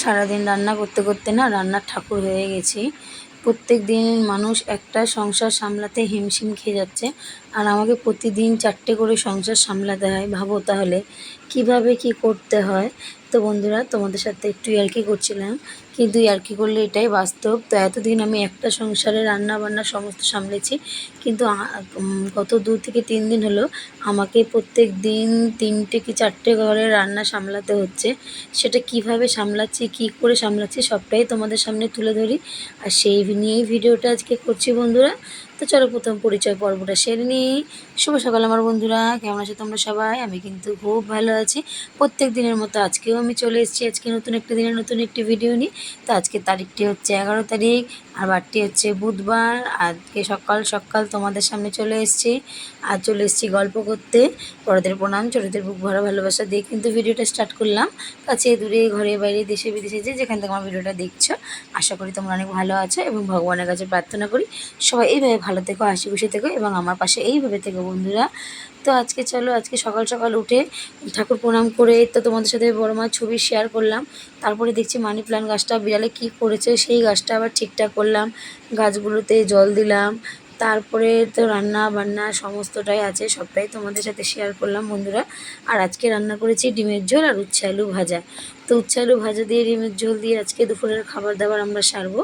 সারাদিন রান্না করতে করতে না রান্নার ঠাকুর হয়ে গেছি। প্রত্যেক দিন মানুষ একটা সংসার সামলাতে হিমশিম খেয়ে যাচ্ছে। আর আমাকে প্রতিদিন চারটে করে সংসার সামলাতে হয়। ভাবো তাহলে, কীভাবে কি করতে হয়? তো বন্ধুরা, তোমাদের সাথে একটু ইয়ার্কি করছিলাম, কিন্তু ইয়ার্কি করলে এটাই বাস্তব। তো এতদিন আমি একটা সংসারে রান্না বান্না সমস্ত সামলেছি, কিন্তু গত দু থেকে তিন দিন হলো আমাকে প্রত্যেক দিন তিনটে কি চারটে ঘরে রান্না সামলাতে হচ্ছে। সেটা কীভাবে সামলাচ্ছি, কি করে সামলাচ্ছি সবটাই তোমাদের সামনে তুলে ধরি। আর সেই নিয়েই ভিডিওটা আজকে করছি বন্ধুরা। তো চলো প্রথম পরিচয় পর্বটা সেরে নিই। শুভ সকাল আমার বন্ধুরা, কেমন আছো তোমরা সবাই? আমি কিন্তু খুব ভালো আছি। প্রত্যেক দিনের মতো আজকেও আমি চলে এসেছি, আজকে নতুন একটা দিনের নতুন একটি ভিডিও নিই তো আজকে তারিখটি হচ্ছে এগারো তারিখ, আর বারটি হচ্ছে বুধবার। আজকে সকাল সকাল তোমাদের সামনে চলে এসেছি, আর চলে এসেছি গল্প করতে। বড়দের প্রণাম, ছোটদের বুক ভরা ভালোবাসা দিয়ে কিন্তু ভিডিওটা স্টার্ট করলাম। কাছে, দূরে, ঘরে, বাইরে, দেশে, বিদেশে যে যেখান থেকে আমার ভিডিওটা দেখছ, আশা করি তোমরা অনেক ভালো আছো এবং ভগবানের কাছে প্রার্থনা করি সবাই এইভাবে ভালো থেকো, হাসি খুশি থেকো এবং আমার পাশে এইভাবে থেকো বন্ধুরা। তো আজকে চলো, আজকে সকাল সকাল উঠে ঠাকুর প্রণাম করে তো তোমাদের সাথে বড় মার ছবি শেয়ার করলাম। তারপরে দেখছি মানি প্ল্যান্ট গাছটা বিড়ালে কী করেছে সেই গাছটা আবার ঠিকঠাক করলাম। গাছগুলোতে জল দিলাম, তারপরে তো রান্না বান্না সমস্তটাই আছে, সবটাই তোমাদের সাথে শেয়ার করলাম বন্ধুরা। আর আজকে রান্না করেছি ডিমের ঝোল আর উচ্ছে আলু ভাজা। তো উচ্ছে আলু ভাজা দিয়ে ডিমের ঝোল দিয়ে আজকে দুপুরের খাবার দাবার আমরা সারবো।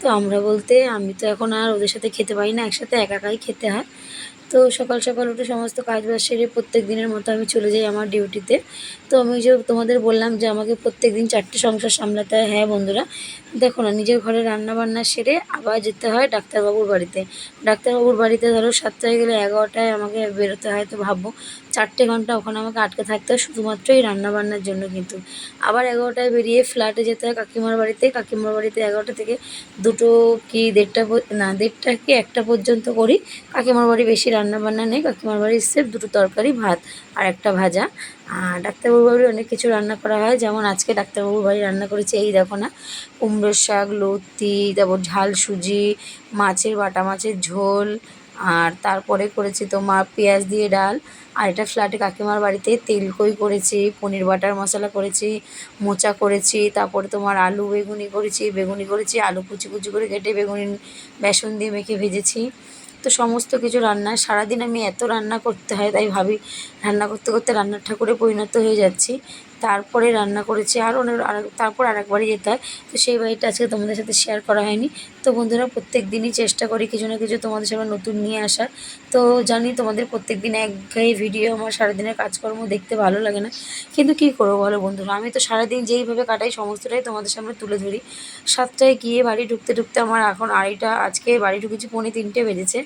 তো আমরা বলতে আমি তো এখন আর ওদের সাথে খেতে পারি না, একসাথে একা একাই খেতে হয়। তো সকাল সকাল উঠে সমস্ত কাজ বাজ সেরে প্রত্যেক দিনের মতো আমি চলে যাই আমার ডিউটিতে। তো আমি যে তোমাদের বললাম যে আমাকে প্রত্যেক দিন চারটে সংসার সামলাতে হয় হ্যাঁ বন্ধুরা? দেখো না, নিজের ঘরে রান্নাবান্না সেরে আবার যেতে হয় ডাক্তারবাবুর বাড়িতে। ডাক্তারবাবুর বাড়িতে ধরো সাতটায় গেলে এগারোটায় আমাকে বেরোতে হয়, তো ভাববো চারটে ঘণ্টা ওখানে আমাকে আটকে থাকতে হয় শুধুমাত্র এই রান্না বান্নার জন্য কিন্তু। আবার এগারোটায় বেরিয়ে ফ্ল্যাটে যেতে হয় কাকিমার বাড়িতে। কাকিমার বাড়িতে এগারোটা থেকে দুটো কি দেড়টা না, দেড়টা কি একটা পর্যন্ত করি। কাকিমার বাড়ি বেশি রান্না বান্না নেই কাকিমার বাড়ির সেফ দুটো তরকারি, ভাত আর একটা ভাজা। আর ডাক্তারবাবুর বাড়ি অনেক কিছু রান্না করা হয়। যেমন আজকে ডাক্তারবাবুর বাড়ি রান্না করেছে, এই দেখো না, কুমড়োর শাক, লতি তারপর ঝাল সুজি, মাছের বাটা, মাছের ঝোল, আর তারপরে করেছি তোমার পেঁয়াজ দিয়ে ডাল। আর এটা ফ্ল্যাটে কাকিমার বাড়িতে তেলকই করেছি, পনির বাটার মশলা করেছি, মোচা করেছি, তারপরে তোমার আলু বেগুনি করেছি বেগুনি করেছি, আলু কুচি কুচি করে কেটে বেগুনি, বেসন দিয়ে মেখে ভেজেছি। তো সমস্ত কিছু রান্না, সারাদিন আমি এত রান্না করতে হয়, তাই ভাবি রান্না করতে করতে রান্নার ঠাকুরে পরিণত হয়ে যাচ্ছি। তারপরে রান্না করেছি আর অনেক তারপর আর একবারই যেতে হয়। তো সেই বাড়িটা আজকে তোমাদের সাথে শেয়ার করা হয়নি। তো বন্ধুরা, প্রত্যেক দিনই চেষ্টা করি কিছু না কিছু তোমাদের সামনে নতুন নিয়ে আসার। তো জানি তোমাদের প্রত্যেক দিন একঘেয়ে ভিডিও আমার সারাদিনের কাজকর্ম দেখতে ভালো লাগে না। কিন্তু কী করব বলো বন্ধুরা? আমি তো সারাদিন যেইভাবে কাটাই সমস্তটাই তোমাদের সামনে তুলে ধরি। সাতটায় গিয়ে বাড়ি ঢুকতে ঢুকতে আমার এখন আড়াইটা, আজকে বাড়ি ঢুকেছি পৌনে তিনটে বেজেছে।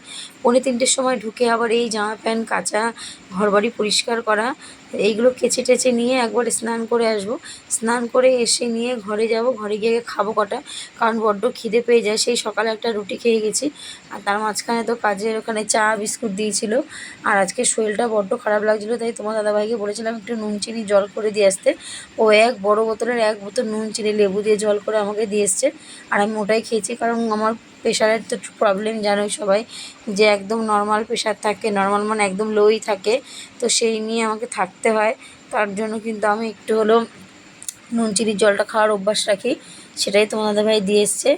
পৌনে তিনটের সময় ঢুকে আবার এই জামা প্যান্ট, কাচা ঘরবাড়ি পরিষ্কার করা। এইগুলো কেচে টেচে নিয়ে একবার স্নান করে আসব। স্নান করে এসে নিয়ে ঘরে যাব, ঘরে গিয়ে খাব কটা। কারণ বড্ড খিদে পেয়ে যায়, সেই সকালে একটা রুটি খেয়ে গেছি। আর তার মাঝখানে তো কাজের ওখানে চা, বিস্কুট দিয়েছিল। আর আজকে শরীরটা বড্ড খারাপ লাগছিল, তাই তোমার দাদাভাইকে বলেছিলাম একটু নুন চিনি জল করে দিয়ে আসতে। ও এক বড় বোতলের এক বোতল নুন, চিনি, লেবু দিয়ে জল করে আমাকে দিয়ে এসছে। আর আমি ওটাই খেয়েছি, কারণ আমার প্রেশারের তো প্রবলেম জানোই সবাই, যে একদম নর্মাল প্রেশার থাকে নর্মাল মানে একদম লোই থাকে, তো সেই নিয়ে আমাকে থাকতে হয়। তার জন্য কিন্তু আমি একটু হলেও নুন, চিনির জলটা খাওয়ার অভ্যাস রাখি, সেটাই তোমার ভাই দিয়ে এসছে।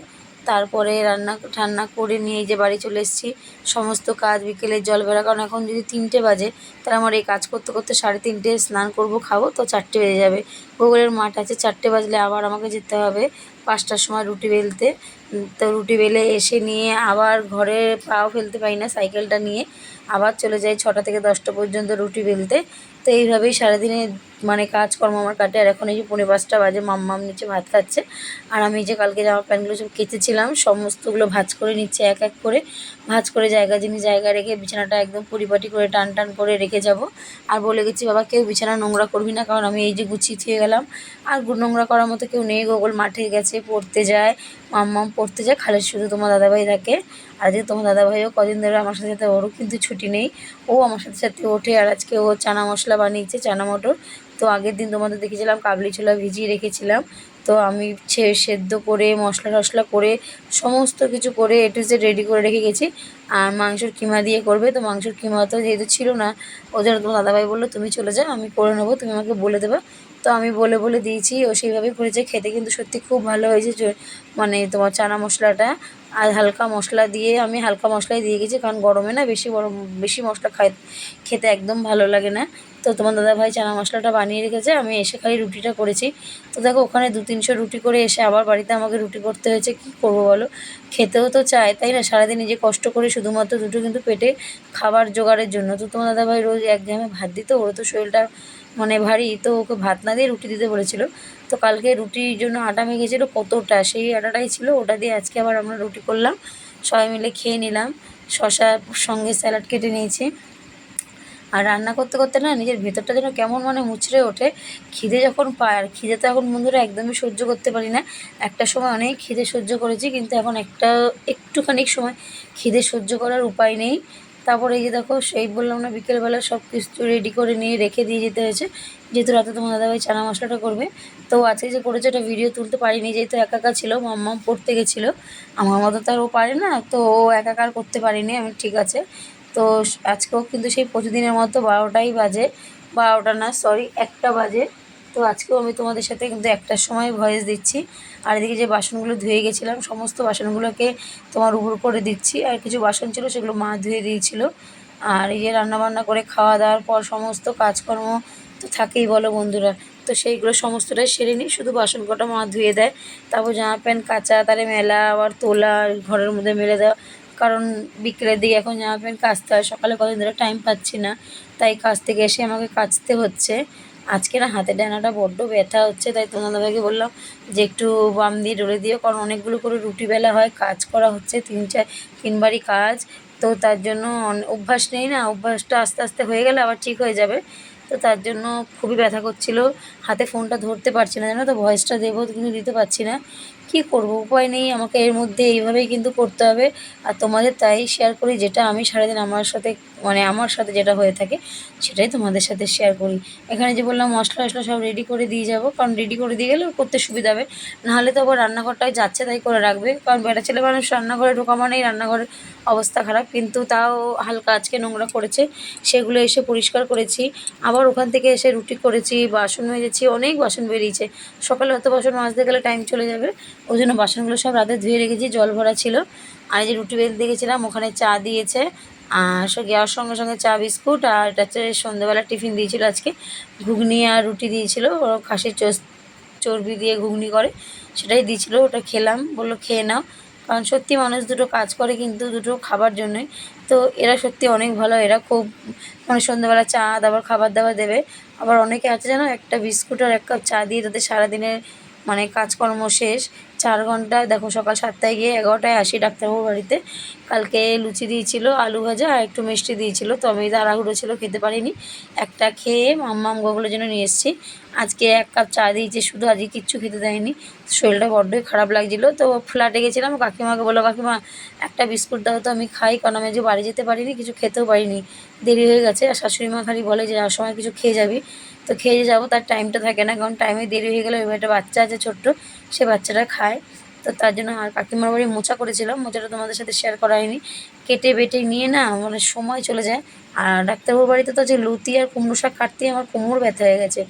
তারপরে রান্না ঠান্না করে নিয়ে যে বাড়ি চলে এসেছি, সমস্ত কাজ বিকেলে জল বেড়া কারণ এখন যদি তিনটে বাজে, তাহলে আমার এই কাজ করতে করতে সাড়ে তিনটে স্নান করব, খাব, তো চারটে বেজে যাবে। গোগলের মাঠ আছে, চারটে বাজলে আবার আমাকে যেতে হবে। পাঁচটার সময় রুটি বেলতে। তো রুটি বেলে এসে নিয়ে আবার ঘরে পাও ফেলতে পারি না, সাইকেলটা নিয়ে আবার চলে যাই ছটা থেকে দশটা পর্যন্ত রুটি বেলতে। তো এইভাবেই সারাদিনে মানে কাজকর্ম আমার কাটে। আর এখন এই যে পৌনে পাঁচটা বাজে, মাম্মাম নিচে ভাত খাচ্ছে। আর আমি যে কালকে জামা প্যান্টগুলো সব কেচেছিলাম, সমস্তগুলো ভাঁজ করে নিচ্ছে এক এক করে। ভাঁজ করে জায়গা জিনিস জায়গা রেখে বিছানাটা একদম পরিপাটি করে টান টান করে রেখে যাব। আর বলে গেছি, বাবা, কেউ বিছানা নোংরা করবি না, কারণ আমি এই যে গুছিয়ে গেলাম। আর নোংরা করার মতো কেউ নেই গোগল মাঠে গেছে। পড়তে যায়, মাম্মাম পড়তে যায়। খালি শুধু তোমার দাদাভাই থাকে। আর যে তোমার দাদাভাইও কদিন ধরে আমার সাথে সাথে, ওরও কিন্তু ছুটি নেই। ও আমার সাথে সাথে ওঠে আর আজকে ও চানা মশলা বানিয়েছে, চানা মটর। তো আগের দিন তোমাদের দেখেছিলাম, কাবলি ছোলা ভিজিয়ে রেখেছিলাম। তো আমি সেদ্ধ করে, মশলা টশলা করে, সমস্ত কিছু করে এ টু জেড রেডি করে রেখে গেছি। আর মাংসর কিমা দিয়ে করবে। তো মাংসর কিমা তো যেহেতু ছিল না ওদের দাদাভাই বলল, তুমি চলে যাও, আমি করে নেব, তুমি আমাকে বলে দেবে। তো আমি বলে বলে দিয়েছি, ও সেইভাবেই করেছে, খেতে কিন্তু সত্যি খুব ভালো হয়েছে মানে তোমার চানা মশলাটা আর হালকা মশলা দিয়ে আমি হালকা মশলাই দিয়ে গেছি, কারণ গরমে না বেশি গরম, বেশি মশলা খাই, খেতে একদম ভালো লাগে না। তো তোমার দাদাভাই চানা মশলাটা বানিয়ে রেখেছে, আমি এসে খালি রুটিটা করেছি। তো দেখো ওখানে দু তিনশো রুটি করে এসে আবার বাড়িতে আমাকে রুটি করতে হয়েছে, কী করব বলো? খেতেও তো চায়, তাই না? সারাদিন নিজে কষ্ট করে শুধুমাত্র দুটো কিন্তু পেটে খাবার জোগাড়ের জন্য। তো তোমার দাদাভাই রোজ এক ঘামে ভাত দিত, ওর তো শরীরটা মানে ভারী, তো ওকে ভাত না দিয়ে রুটি দিতে বলেছিল। তো কালকে রুটির জন্য আটা মেখেছিলো, কতটা? সেই আটাটাই ছিল, ওটা দিয়ে আজকে আবার আমরা রুটি করলাম। সবাই মিলে খেয়ে নিলাম। শশার সঙ্গে স্যালাড কেটে নিয়েছি। আর রান্না করতে করতে না নিজের ভেতরটা যেন কেমন মানে মুচড়ে ওঠে। খিদে যখন পায়, আর খিদে তো এখন বন্ধুরা একদমই সহ্য করতে পারি না। একটা সময় অনেক খিদে সহ্য করেছি, কিন্তু এখন একটা একটুখানি সময় খিদে সহ্য করার উপায় নেই। তারপরে এই যে দেখো, সেই বললাম না বিকেলবেলা সব কিছু রেডি করে নিয়ে রেখে দিয়ে যেতে হয়েছে। যেহেতু রাতে তোমার দাদাভাই চানা মশলাটা করবে, তো আজকে যে করেছে ওটা ভিডিও তুলতে পারিনি, যেহেতু একাকা একা ছিল, মাম্মাম পড়তে গেছিল। আমার মতো তো আর ও পারে না, তো ও একাকার করতে পারিনি, আমি ঠিক আছে। তো আজকেও কিন্তু সেই প্রতিদিনের মতো বারোটাই বাজে, বারোটা না সরি একটা বাজে। তো আজকেও আমি তোমাদের সাথে কিন্তু একটার সময় ভয়েস দিচ্ছি। আর এদিকে যে বাসনগুলো ধুয়ে গেছিলাম, সমস্ত বাসনগুলোকে তোমার উপর করে দিচ্ছি। আর কিছু বাসন ছিল সেগুলো মা ধুয়ে দিয়েছিল। আর এই যে রান্নাবান্না করে খাওয়া দাওয়ার পর সমস্ত কাজকর্ম তো থাকেই বলো বন্ধুরা। তো সেইগুলো সমস্তটাই সেরে নিই। শুধু বাসন কটা মা ধুয়ে দেয়। তারপর জামা প্যান্ট, কাচা তারে মেলা, আবার তোলা, ঘরের মধ্যে মেলে দেওয়া। কারণ বিকেলের দিকে এখন জামা প্যান্ট কাচতে হয়। সকালে কদিন ধরে টাইম পাচ্ছি না। তাই কাজ থেকে এসে আমাকে কাচতে হচ্ছে। আজকে না হাতে ডানাটা বড্ড ব্যথা হচ্ছে, তাই তোমাদের দাদাকে বললাম যে একটু বাম দিয়ে ডলে দিও, কারণ অনেকগুলো করে রুটি বেলা হয়, কাজ করা হচ্ছে, তিন চার, তিনবারই কাজ, তো তার জন্য অভ্যাস নেই না, অভ্যাসটা আস্তে আস্তে হয়ে গেলে আবার ঠিক হয়ে যাবে। তো তার জন্য খুবই ব্যথা করছিল, হাতে ফোনটা ধরতে পারছি না, জানো তো, ভয়েসটা দেবো, কিন্তু দিতে পারছি না। কি করব? উপায় নেই, আমাকে এর মধ্যে এইভাবেই কিন্তু করতে হবে। আর তোমাদের তাই শেয়ার করি, যেটা আমি সারাদিন আমার সাথে মানে আমার সাথে যেটা হয়ে থাকে, সেটাই তোমাদের সাথে শেয়ার করি। এখানে যে বললাম, মশলা টশলা সব রেডি করে দিয়ে যাব, কারণ রেডি করে দিয়ে গেলে করতে সুবিধা হবে। নাহলে তো আবার রান্নাঘরটায় যাচ্ছে তাই করে রাখবে। কারণ বেটা ছেলে মানুষ রান্নাঘরে ঢোকা মানেই রান্নাঘরের অবস্থা খারাপ। কিন্তু তাও হালকা আজকে নোংরা করেছে, সেগুলো এসে পরিষ্কার করেছি। আবার ওখান থেকে এসে রুটি করেছি, বাসন মেজেছি, অনেক বাসন বেরিয়েছে। সকালে অত বাসন মাজতে গেলে টাইম চলে যাবে। ওই জন্য বাসনগুলো সব রাতে ধুয়ে রেখেছি, জল ভরা ছিল। আর যে রুটি বেল দেখেছিলাম ওখানে চা দিয়েছে। আর সব যাওয়ার সঙ্গে সঙ্গে চা বিস্কুট আর এটা হচ্ছে সন্ধ্যেবেলা টিফিন দিয়েছিল আজকে। ঘুগনি আর রুটি দিয়েছিল, ও খাসির চর্বি দিয়ে ঘুগনি করে, সেটাই দিয়েছিল, ওটা খেলাম। বলল, খেয়ে নাও। কারণ সত্যি মানুষ দুটো কাজ করে কিন্তু দুটো খাবার জন্যই তো এরা সত্যি অনেক ভালো, এরা খুব মানে সন্ধ্যেবেলা চা দাবার খাবার দাবার দেবে। আবার অনেকে আছে যেন একটা বিস্কুট আর এক কাপ চা দিয়ে তাদের সারাদিনের মানে কাজকর্ম শেষ, চার ঘন্টায় দেখো সকাল সাতটায় গিয়ে এগারোটায় আসি ডাক্তারবাবুর বাড়িতে। কালকে লুচি দিয়েছিল, আলু ভাজা আর একটু মিষ্টি দিয়েছিল তো আমি তাড়াহুড়ো ছিল, খেতে পারিনি। একটা খেয়ে মাম্মাম গোগুলোর জন্য নিয়ে এসেছি। আজকে এক কাপ চা দিয়েছে, শুধু আজকে কিচ্ছু খেতে দেয়নি। শরীরটা বড্ডই খারাপ লাগছিল, তো ফ্ল্যাটে গেছিলাম, কাকিমাকে বলল, কাকিমা, একটা বিস্কুট দাও তো, আমি খাই, কারণ আমি যে বাড়ি যেতে পারিনি, কিছু খেতেও পারিনি। দেরি হয়ে গেছে, আর শাশুড়ি মা খালি বলে যে যাওয়ার সময় কিছু খেয়ে যাবি। তো খেয়ে যাব, তার টাইমটা থাকে না, কারণ টাইমে দেরি হয়ে গেলে ওই একটা বাচ্চা আছে, ছোট্ট, সে বাচ্চাটা খায়। তো তার জন্য আর কাকিমার বাড়ি মোচা করেছিলাম, মোচাটা তোমাদের সাথে শেয়ার করা হয়নি কেটে বেটে নিয়ে না মানে সময় চলে যায়। আর ডাক্তারবাবুর বাড়িতে তো যে লতি আর কুমড়ো শাক কাটতেই আমার কোমর ব্যথা হয়ে গেছে।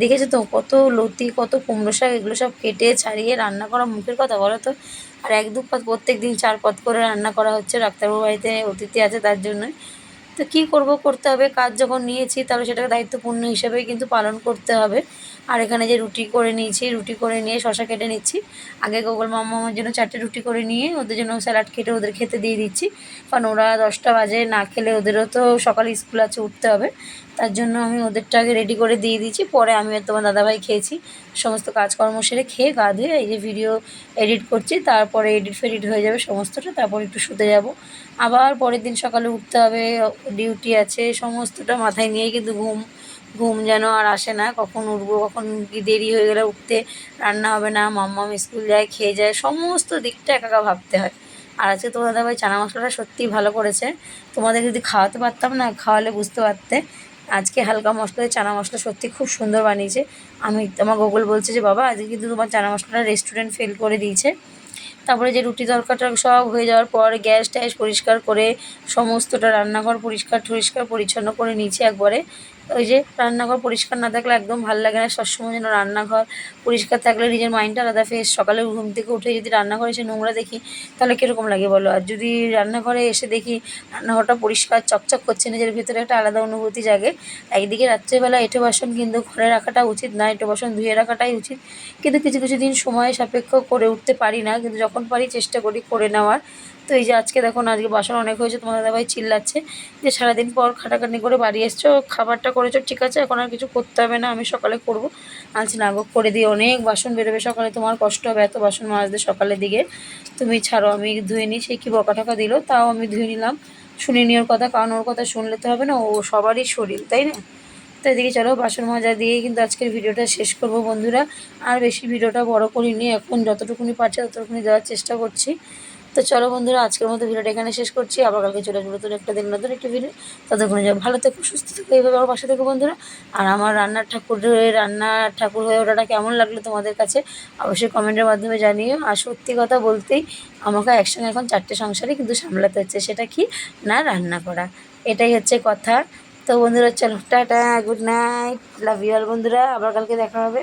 দেখেছ তো, কত লতি, কত কুমড়ো শাক, এগুলো সব কেটে ছাড়িয়ে রান্না করা মুখের কথা, বলো তো? আর এক দু প্রত্যেক দিন চার পদ করে রান্না করা হচ্ছে, ডাক্তারবাবুর বাড়িতে অতিথি আছে তার জন্যই। তো কী করব? করতে হবে। কাজ যখন নিয়েছি, তাহলে সেটাকে দায়িত্বপূর্ণ হিসেবেই কিন্তু পালন করতে হবে। আর এখানে যে রুটি করে নিয়েছি, রুটি করে নিয়ে শশা কেটে নিচ্ছি। আগে গোগল মাম্মা আমার জন্য চারটে রুটি করে নিয়ে ওদের জন্য স্যালাড কেটে ওদের খেতে দিয়ে দিচ্ছি। কারণ ওরা দশটা বাজে, না খেলে ওদেরও তো সকালে স্কুল আছে, উঠতে হবে। তার জন্য আমি ওদেরটা আগে রেডি করে দিয়ে দিয়েছি। পরে আমি আর তোমার দাদাভাই খেয়েছি। সমস্ত কাজকর্ম সেরে খেয়ে গা ধুয়ে এই যে ভিডিও এডিট করছি। তারপরে এডিট ফেডিট হয়ে যাবে সমস্তটা। তারপর একটু শুতে যাব। আবার পরের দিন সকালে উঠতে হবে। ডিউটি আছে। সমস্তটা মাথায় নিয়েই কিন্তু ঘুম ঘুম যেন আর আসে না। কখন উঠবো, কখন কি দেরি হয়ে গেলে উঠতে রান্না হবে না। মাম্মাম স্কুল যায়, খেয়ে যায়। সমস্ত দিকটা একা ভাবতে হয়। আর আজকে তোমাদের ভাই চানা মশলাটা সত্যিই ভালো করেছে। তোমাদের যদি খাওয়াতে পারতাম না, খাওয়ালে বুঝতে পারতে। আজকে হালকা মশলা চানা মশলা সত্যি খুব সুন্দর বানিয়েছে। আমি, আমার গোগল বলছে যে, বাবা, আজকে কিন্তু তোমার চানা মশলাটা রেস্টুরেন্ট ফেল করে দিয়েছে। তারপরে যে রুটি তরকাটা সব হয়ে যাওয়ার পর গ্যাস ট্যাস পরিষ্কার করে সমস্তটা রান্নাঘর পরিষ্কার টরিষ্কার পরিচ্ছন্ন করে নিয়েছি একবারে। ওই যে রান্নাঘর পরিষ্কার না থাকলে একদম ভালো লাগে না। সবসময় যেন রান্নাঘর পরিষ্কার থাকলে নিজের মাইন্ডটা আলাদা ফ্রেশ সকালে ঘুম থেকে উঠে যদি রান্নাঘরে এসে নোংরা দেখি, তাহলে কীরকম লাগে বলো? আর যদি রান্নাঘরে এসে দেখি রান্নাঘরটা পরিষ্কার, চকচক করছে, নিজের ভিতরে একটা আলাদা অনুভূতি জাগে। একদিকে রাত্রেবেলা এঁটো বাসন কিন্তু ঘরে রাখাটা উচিত না, এঁটো বাসন ধুয়ে রাখাটাই উচিত। কিন্তু কিছু কিছু দিন সময় সাপেক্ষ করে উঠতে পারি না, কিন্তু যখন পারি চেষ্টা করি করে নেওয়ার। তো এই যে আজকে দেখুন আজকে বাসন অনেক হয়েছে তোমার দাদাভাই চিল্লাচ্ছে যে সারাদিন পর খাটাখাটি করে বাড়ি এসছো, খাবারটা করেছ, ঠিক আছে, এখন আর কিছু করতে হবে না, আমি সকালে করব। আজ না গো, করে দিয়ে অনেক বাসন বেরোবে সকালে, তোমার কষ্ট হবে, এত বাসন মাজতে সকালের দিকে। তুমি ছাড়ো, আমি ধুয়ে নিই, সে কি বকা টকা দিল, তাও আমি ধুয়ে নিলাম। শুনিনি ওর কথা, কারণ ওর কথা শুনলে তো হবে না, ও সবারই শরীর, তাই না? তো এদিকে চলো, বাসন মাজা দিয়েই কিন্তু আজকের ভিডিওটা শেষ করব বন্ধুরা। আর বেশি ভিডিওটা বড় করিনি, এখন যতটুকুনি পারছি, ততটুকুনি দেওয়ার চেষ্টা করছি। তো চলো বন্ধুরা, আজকের মতো ভিডিওটা এখানে শেষ করছি। আবার কালকে চলে আসব নতুন একটা দিন, নতুন একটা ভিডিও। ততক্ষণে যাব ভালো থেকো, সুস্থ থেকো, এইভাবে আমার পাশে থেকো বন্ধুরা। আর আমার রান্নার ঠাকুর হয়ে, রান্নার ঠাকুর হয়ে ওঠাটা কেমন লাগল তোমাদের কাছে অবশ্যই কমেন্টের মাধ্যমে জানিও। আর সত্যি কথা বলতেই আমাকে একসঙ্গে এখন চারটে সংসারই কিন্তু সামলাতে হচ্ছে, সেটা কি? না, রান্না করা। এটাই হচ্ছে কথা। তো বন্ধুরা, চলো, tata, good night love you all বন্ধুরা। আবার কালকে দেখা হবে।